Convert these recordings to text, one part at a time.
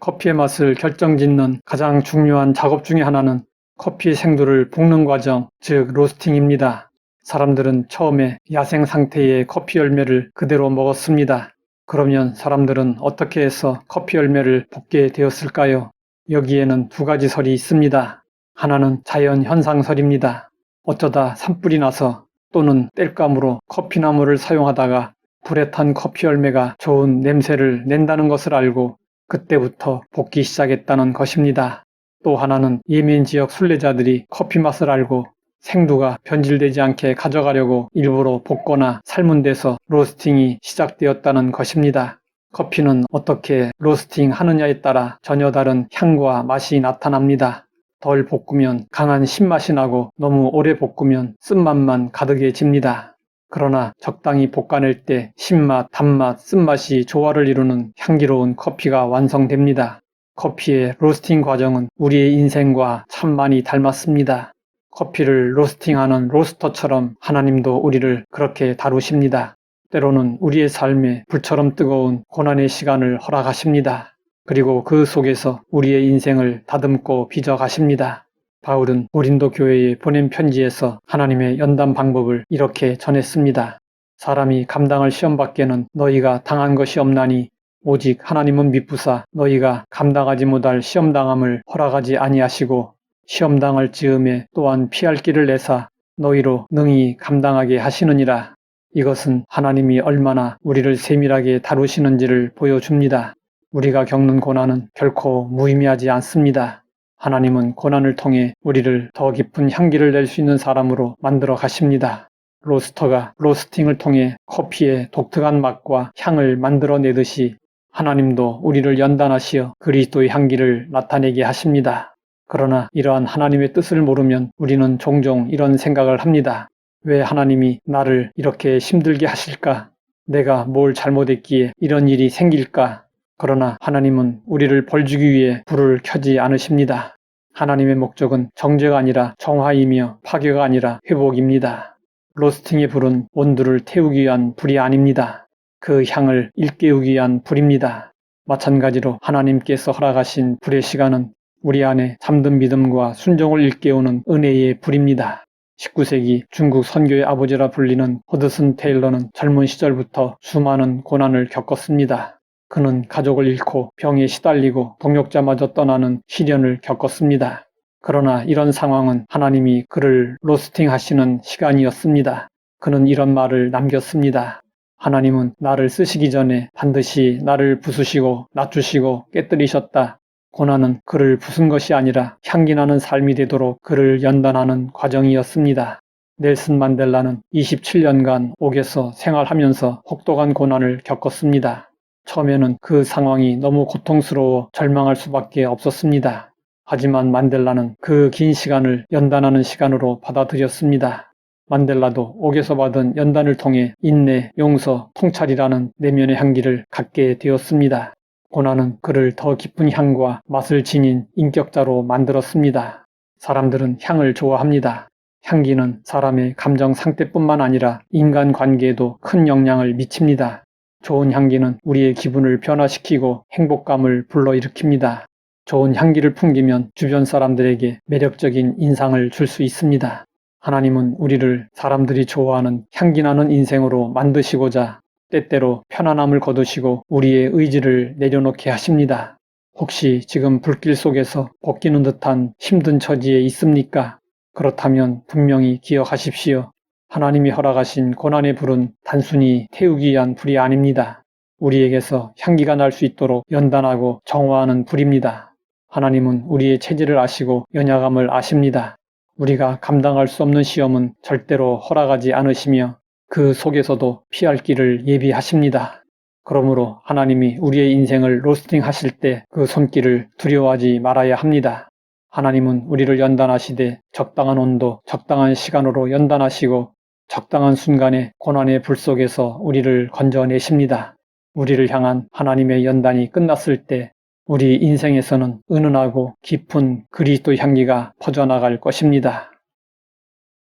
커피의 맛을 결정짓는 가장 중요한 작업 중의 하나는 커피 생두를 볶는 과정, 즉 로스팅입니다. 사람들은 처음에 야생 상태의 커피 열매를 그대로 먹었습니다. 그러면 사람들은 어떻게 해서 커피 열매를 볶게 되었을까요? 여기에는 두 가지 설이 있습니다. 하나는 자연 현상설입니다. 어쩌다 산불이 나서 또는 땔감으로 커피나무를 사용하다가 불에 탄 커피 열매가 좋은 냄새를 낸다는 것을 알고 그때부터 볶기 시작했다는 것입니다. 또 하나는 예멘 지역 순례자들이 커피 맛을 알고 생두가 변질되지 않게 가져가려고 일부러 볶거나 삶은 데서 로스팅이 시작되었다는 것입니다. 커피는 어떻게 로스팅 하느냐에 따라 전혀 다른 향과 맛이 나타납니다. 덜 볶으면 강한 신맛이 나고 너무 오래 볶으면 쓴맛만 가득해집니다. 그러나 적당히 볶아낼 때 신맛, 단맛, 쓴맛이 조화를 이루는 향기로운 커피가 완성됩니다. 커피의 로스팅 과정은 우리의 인생과 참 많이 닮았습니다. 커피를 로스팅하는 로스터처럼 하나님도 우리를 그렇게 다루십니다. 때로는 우리의 삶에 불처럼 뜨거운 고난의 시간을 허락하십니다. 그리고 그 속에서 우리의 인생을 다듬고 빚어가십니다. 바울은 고린도 교회에 보낸 편지에서 하나님의 연단 방법을 이렇게 전했습니다. 사람이 감당할 시험밖에는 너희가 당한 것이 없나니 오직 하나님은 미쁘사 너희가 감당하지 못할 시험당함을 허락하지 아니하시고 시험당할 즈음에 또한 피할 길을 내사 너희로 능히 감당하게 하시느니라. 이것은 하나님이 얼마나 우리를 세밀하게 다루시는지를 보여줍니다. 우리가 겪는 고난은 결코 무의미하지 않습니다. 하나님은 고난을 통해 우리를 더 깊은 향기를 낼 수 있는 사람으로 만들어 가십니다. 로스터가 로스팅을 통해 커피의 독특한 맛과 향을 만들어내듯이 하나님도 우리를 연단하시어 그리스도의 향기를 나타내게 하십니다. 그러나 이러한 하나님의 뜻을 모르면 우리는 종종 이런 생각을 합니다. 왜 하나님이 나를 이렇게 힘들게 하실까? 내가 뭘 잘못했기에 이런 일이 생길까? 그러나 하나님은 우리를 벌주기 위해 불을 켜지 않으십니다. 하나님의 목적은 정죄가 아니라 정화이며 파괴가 아니라 회복입니다. 로스팅의 불은 온두를 태우기 위한 불이 아닙니다. 그 향을 일깨우기 위한 불입니다. 마찬가지로 하나님께서 허락하신 불의 시간은 우리 안에 잠든 믿음과 순종을 일깨우는 은혜의 불입니다. 19세기 중국 선교의 아버지라 불리는 허드슨 테일러는 젊은 시절부터 수많은 고난을 겪었습니다. 그는 가족을 잃고 병에 시달리고 동역자마저 떠나는 시련을 겪었습니다. 그러나 이런 상황은 하나님이 그를 로스팅 하시는 시간이었습니다. 그는 이런 말을 남겼습니다. 하나님은 나를 쓰시기 전에 반드시 나를 부수시고 낮추시고 깨뜨리셨다. 고난은 그를 부순 것이 아니라 향기나는 삶이 되도록 그를 연단하는 과정이었습니다. 넬슨 만델라는 27년간 옥에서 생활하면서 혹독한 고난을 겪었습니다. 처음에는 그 상황이 너무 고통스러워 절망할 수밖에 없었습니다. 하지만 만델라는 그 긴 시간을 연단하는 시간으로 받아들였습니다. 만델라도 옥에서 받은 연단을 통해 인내, 용서, 통찰이라는 내면의 향기를 갖게 되었습니다. 고난은 그를 더 깊은 향과 맛을 지닌 인격자로 만들었습니다. 사람들은 향을 좋아합니다. 향기는 사람의 감정 상태뿐만 아니라 인간 관계에도 큰 영향을 미칩니다. 좋은 향기는 우리의 기분을 변화시키고 행복감을 불러일으킵니다. 좋은 향기를 풍기면 주변 사람들에게 매력적인 인상을 줄 수 있습니다. 하나님은 우리를 사람들이 좋아하는 향기나는 인생으로 만드시고자 때때로 편안함을 거두시고 우리의 의지를 내려놓게 하십니다. 혹시 지금 불길 속에서 걷기는 듯한 힘든 처지에 있습니까? 그렇다면 분명히 기억하십시오. 하나님이 허락하신 고난의 불은 단순히 태우기 위한 불이 아닙니다. 우리에게서 향기가 날 수 있도록 연단하고 정화하는 불입니다. 하나님은 우리의 체질을 아시고 연약함을 아십니다. 우리가 감당할 수 없는 시험은 절대로 허락하지 않으시며 그 속에서도 피할 길을 예비하십니다. 그러므로 하나님이 우리의 인생을 로스팅 하실 때 그 손길을 두려워하지 말아야 합니다. 하나님은 우리를 연단하시되 적당한 온도, 적당한 시간으로 연단하시고 적당한 순간에 고난의 불 속에서 우리를 건져내십니다. 우리를 향한 하나님의 연단이 끝났을 때 우리 인생에서는 은은하고 깊은 그리스도 향기가 퍼져나갈 것입니다.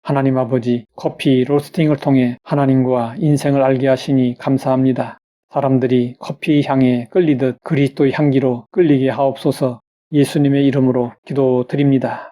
하나님 아버지 커피 로스팅을 통해 하나님과 인생을 알게 하시니 감사합니다. 사람들이 커피 향에 끌리듯 그리스도의 향기로 끌리게 하옵소서 예수님의 이름으로 기도드립니다.